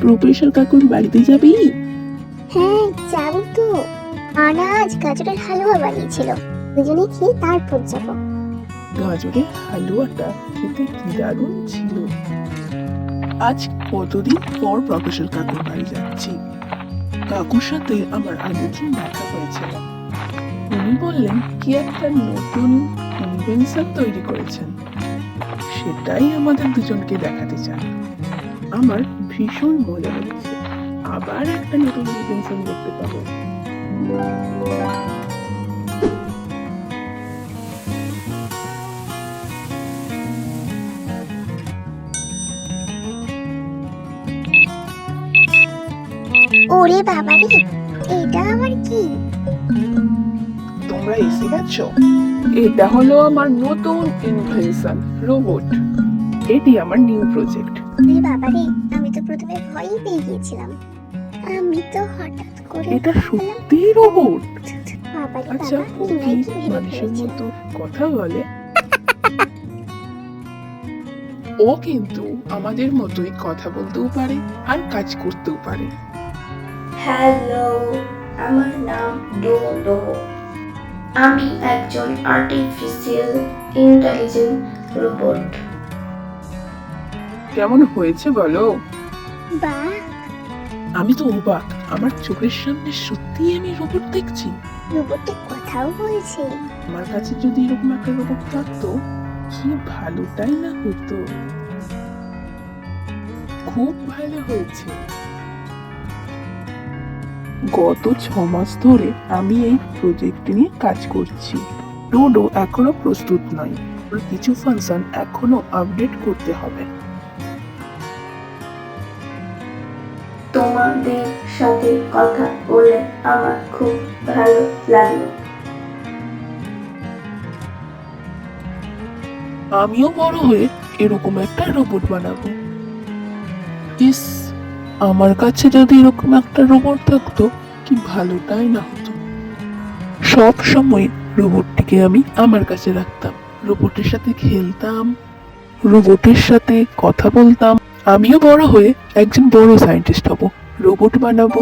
Professor কাকুর বাড়িতে যাবি? হ্যাঁ যাব তো। আনা আজ গাজরের হালুয়া বানিয়েছিল। দুজনে খেয়ে তারপর যাব। গাজরের হালুয়াটা খেতে কি দারুণ ছিল। আজ কতদিন পর প্রফেসর কাকুর বাড়ি যাচ্ছি? কাকুর সাথে আমার আগের দিন দেখা হয়েছিল উনি বললেন কি একটা নতুন ইনভেনশন তৈরি করেছেন। সেটাই আমাদের দুজনকে দেখাতে চান। আমার ভীষণ মজা হচ্ছে। আবার একটা নতুন ইনভেনশন দেখতে পাবো। ওরে বাবা রে এটা আবার কি? তোমরা এসে গেছো? এটা হলো আমার নতুন ইনভেনশন রোবট এটি আমার নিউ প্রজেক্ট ওরে বাবা রে প্রথমে ভয়ই পেয়ে গিয়েছিলাম। আমি তো হঠাৎ করে এটা সত্যি রোবট? আচ্ছা ও কি মানুষের মতো কথা বলে। ও কিন্তু আমাদের মতোই কথা বলতেও পারে আর কাজ করতেও পারে। হ্যালো আমার নাম ডোডো। আমি একজন আর্টিফিশিয়াল ইন্টেলিজেন্ট রোবট কেমন হয়েছে বলো? আমি তো অবাক। আমার চোখের সামনে সত্যি আমি রোবট দেখছি। রোবটটি কথাও বলছে। আমার কাছে যদি এরকম একটা রোবট থাকতো কি ভালোটাই না হতো। খুব ভালো হয়েছে। গত ছ মাস ধরে আমি এই প্রজেক্ট নিয়ে কাজ করছি। ডোডো এখনও প্রস্তুত নয়। কিছু ফাংশন এখনও আপডেট করতে হবে। তোমাদের সাথে কথা বলে আমার খুব ভালো লাগল। আমিও বড় হয়ে এরকম একটা রোবট বানাবো। ইস, আমার কাছে যদি এরকম একটা রোবট থাকতো, কি ভালোটাই না হতো? সব সময় রোবটটিকে আমি আমার কাছে রাখতাম রোবটের সাথে খেলতাম রোবটের সাথে কথা বলতাম। আমিও বড় হয়ে একজন বড় সায়েন্টিস্ট হব রোবট বানাবো।